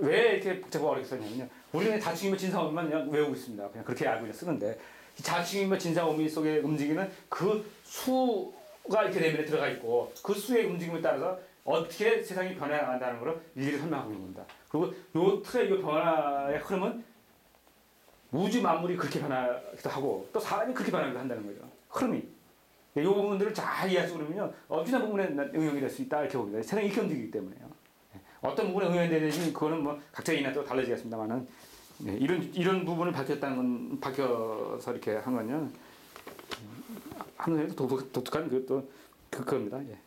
왜 이렇게 복잡하고 어렵게 썼냐면요. 우리는 자충이며 진사오미만 그냥 외우고 있습니다. 그냥 그렇게 알고 그냥 쓰는데 이 자충이며 진사오미 속에 움직이는 그 수가 이렇게 내면에 들어가 있고 그 수의 움직임에 따라서 어떻게 세상이 변해나간다는 걸 일일이 설명하고 있는 겁니다. 그리고 요 틀의 요 변화의 흐름은 우주 만물이 그렇게 변하기도 하고 또 사람이 그렇게 변하기도 한다는 거죠. 흐름이. 이 부분들을 잘수 있으면요. 어느 부분에 응용이 될 수 있다 이렇게 봅니다. 세상이 이렇게 움직이기 때문에요. 예. 어떤 부분에 응용이 되는지 그거는 뭐 각자 인에 또 달라지겠습니다만은 예, 이런 이런 부분을 밝혔다는 건 밝혀서 이렇게 한 건요. 하늘에도 독특, 독특한 그또 그겁니다. 예.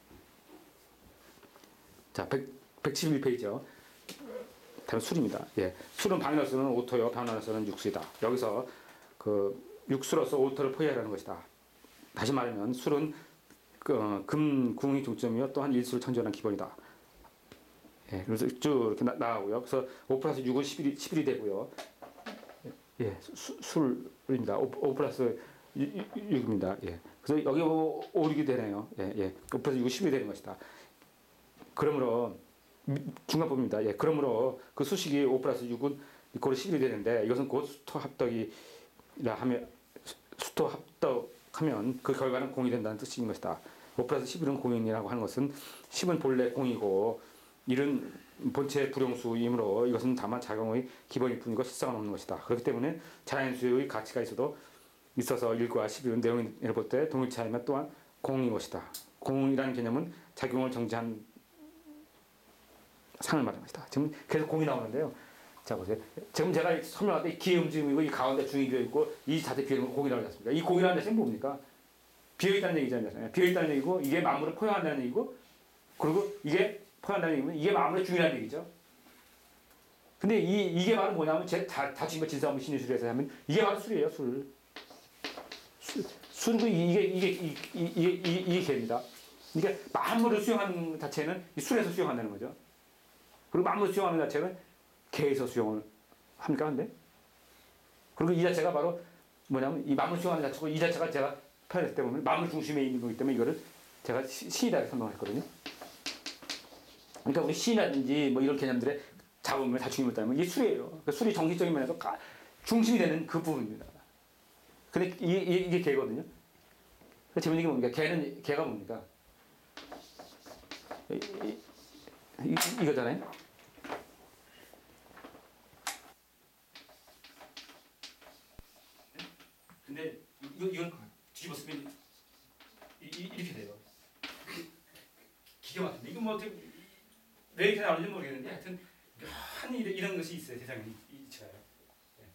자, 100, 111페이지요. 다음 술입니다. 예. 술은 방위로서는 오토요, 방위로서는 육수이다. 여기서 그 육수로서 오토를 포기하라는 것이다. 다시 말하면 술은 그, 어, 금, 궁이 중점이요, 또한 일수를 창조하는 기본이다. 예, 그래서 쭉 이렇게 나, 나가고요. 그래서 5 플러스 6은 11이, 11이 되고요. 예, 수, 술입니다. 5, 5 플러스 6, 입니다 예. 그래서 여기 5, 5, 6이 되네요. 예, 예. 5 플러스 6은 11이 되는 것이다. 그러므로 중간법입니다. 예, 그러므로 그 수식이 5 플러스 6은 이꼴 11이 되는데 이것은 곧 수토 합덕이라 하면 수토 합덕하면 그 결과는 공이 된다는 뜻인 것이다. 5 플러스 11은 공인이라고 하는 것은 10은 본래 공이고 이런 본체 불용수이므로 이것은 다만 작용의 기본일 뿐이고 실상은 없는 것이다. 그렇기 때문에 자연수의 가치가 있어도 있어서 1과 11은 내용을 볼 때 동일차이면 또한 공인 것이다. 공이라는 개념은 작용을 정지한 상을 말하는 것이다. 지금 계속 공이 나오는데요. 자 보세요. 지금 제가 설명할 때 기의 움직임이고 이 가운데 중이 비어 있고 이 자체 비어 있는 공이라고 했습니다. 이 공이라는 자체는 뭡니까? 비어 있다는 얘기잖아요. 비어 있다는 얘기고 이게 만물을 포용한다는 얘기고 그리고 이게 포용한다는 얘기면 이게 만물의 중이라는 얘기죠. 근데 이 이게 바로 뭐냐면 제 다, 다친 거 진사하면 신유술에서 하면 이게 바로 술이에요. 술. 술. 술은 이게 이게 이게 이게 이게, 이게 개입니다. 그러니까 만물을 수용하는 자체는 이 술에서 수용한다는 거죠. 그리고 만물 수용하는 자체는 개에서 수용을 합니까? 근데? 그리고 이 자체가 바로 뭐냐면 이 만물 수용하는 자체고 이 자체가 제가 표현했을 때 보면 만물 중심에 있는 거기 때문에 이거를 제가 신이다 설명했거든요. 그러니까 우리 신이라든지 뭐 이런 개념들의 잡음을 자충임을 따면 이게 술이에요. 그러니까 술이 정신적인 면에서 중심이 되는 그 부분입니다. 근데 이게, 이게 개거든요. 재밌는 게 뭡니까? 개는, 개가 뭡니까? 이, 이, 이, 이거잖아요. 근데 이거 이걸 뒤집어 쓰면 이, 이, 이 렇게 돼요. 기가 막힙니다. 이거 뭐 어떻게 왜 이렇게 나오는지 모르겠는데 하여튼 한 이런, 이런 것이 있어요 세상에 이 이치가요. 네.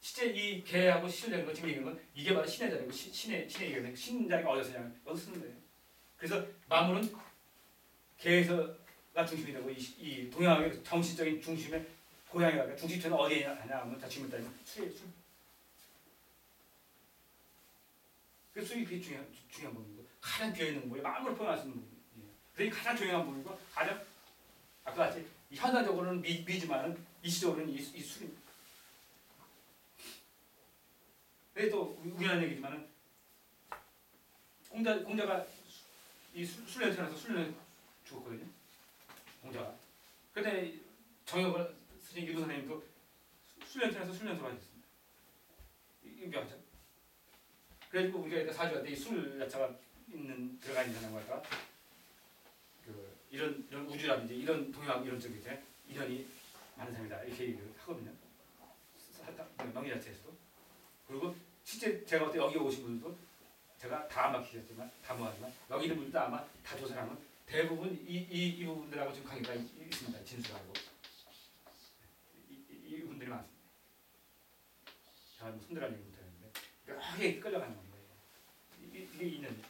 실제 이 개하고 신을 거 지금 얘기하는 건 이게 바로 신의 자리고 시, 신의 신의 얘기는 신 자리가 어디서 쓰는 거예요. 그래서 만물은 개에서가 중심이 되고 이, 이 동양의 정신적인 중심의 고향이가 중심체는 어디에 하냐 하면 자취물 따지면 술이에요 술. 그 술이 그게 중요한, 중요한 부분이고 가장 비어 있는 부분이 마음으로 표현할 수 있는 부분이에요. 그게 가장 중요한 부분이고 가장 아까 같이 현상적으로는 미, 미지만은 이시적으로는 이, 이 술입니다. 그래도 우연한 얘기지만은 공자, 공자가 이 술래를 태어나서 술래를 죽었거든요. 공자가. 근데 정혁을 스님 일부 선생님도 술래를 태어나서 술래를 돌아가셨습니다. 명죠 그래가지고 우리가 사주할 때술 자체가 있는 들어가 있는 그 이런 이런 우주라든지 이런 동양 이런 쪽에 이제 인연이 많은 사람이다 이렇게 얘기를 하거든요. 명의 자체에서도 그리고 실제 제가 볼때 여기 오신 분들도 제가 다 막히셨지만 다 모았지만 여기 있는 분들도 아마 다 조사하면 대부분 이, 이, 이 부분들하고 좀 관계가 있습니다. 진술하고 이, 이, 이 분들이 많습니다. 제가 뭐 손들한 얘기 못하는데 묘하게 끌려가는. 이게, 이게 있는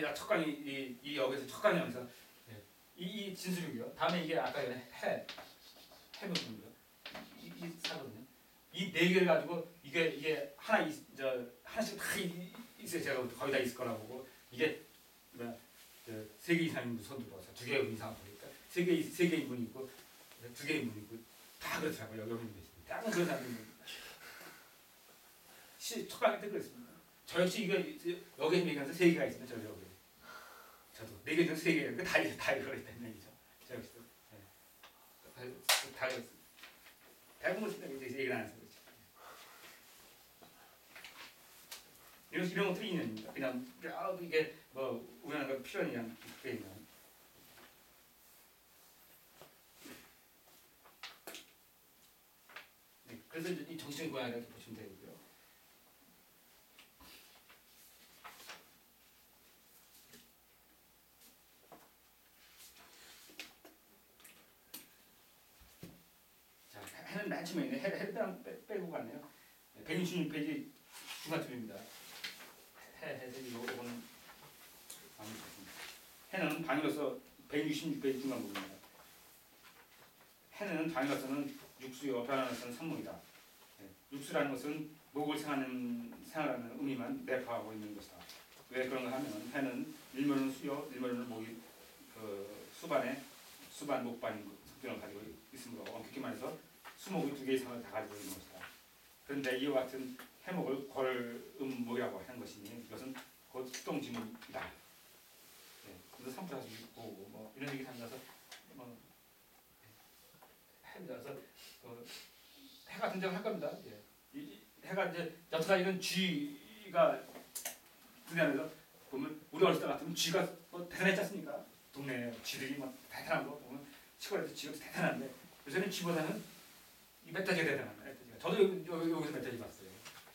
제가 첫 강의 이, 이 역에서 첫 강의 하면서 네. 이, 이 진술이고요. 다음에 이게 아까 전에 해 해부분이고요. 이, 이 사거든요. 이 네 개를 가지고 이게 이게 하나 이, 저 하나씩 다 있어요. 제가 거의 다 있을 거라고 보고 이게 세개 이상인 손 들어서 두개 이상 보니까 세개 세 개인 분이 있고 두 개인 분이 있고 다 그렇더라고요. 여기 있는 있습니다. 약간 그런 사람이 시 초강의 때 그랬습니다. 저 역시 이거 여기 얘기하면서 세 개가 있습니다. 저 여기. 저도 네개 중 세 개가 다, 다 읽어냈다는 얘기죠. 저 역시도. 네. 다, 다 읽었습니다. 대부분 이제 얘기를 안 했어요. 네. 이런, 이런 것들이 있는 그냥 쫙 이게 뭐 우연한 거 필연이냐 그게 있는 네, 그래서 이 정신 고양이라고 보시면 되고요. 처음에 있네. 빼, 빼고 갔네요. 166페이지 중간쯤입니다. 해는 방위로서 166페이지 중간 부분입니다. 해는 방위로서는 육수요, 변화로서는 산목이다. 네, 육수라는 것은 목을 생하는 생활하는 의미만 내포하고 있는 것이다. 왜 그런가 하면 해는 일면은 수요, 일면은 목이 그 수반에 수반 목반 성격을 가지고 있으므로 엄격히 말해서 수목이 두개 이상을 다 가지고 있는 것이다. 그런데 이와 같은 해목을 걸음목이라고 하는 것이니 이것은 곧 수동지문이다. 네, 그래서 삼프라서 있고 뭐 이런 얘기 담가서 뭐 해서 그 해가 등장할 겁니다. 예. 이, 이 해가 이제 여태까지 이런 쥐가 우리나라에서 보면 우리 어렸을 때 같으면 쥐가 뭐 대단했지 않습니까? 동네 쥐들이 막 대단한 거 보면 시골에서 쥐가 대단한데 요새는 쥐보다는 이 멧돼지가 대단합니다. 멧돼지가. 저도 여기, 여기, 여기서 멧돼지 봤어요.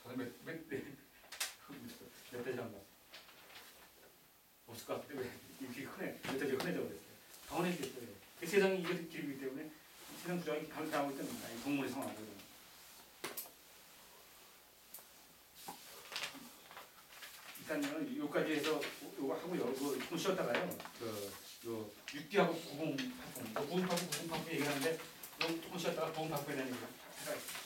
저는 멧, 멧, 멧, 멧돼지 한 번. 없을 것 같은데 왜 이렇게 크네. 멧돼지가 크네져 버렸어요. 당연했겠어요. 그 세상이 이렇게 길기 때문에 세상 구조가 강하고 있다는 거야. 이 동물의 상황을. 일단은 요까지 해서 요거 하고요. 그거 좀 쉬었다가요. 그 요 육기하고 구공 파풍, 그 구공 파풍, 구공 파풍 얘기하는데 요 조금 쉬었다가 구공 파풍에 대한 얘기 해가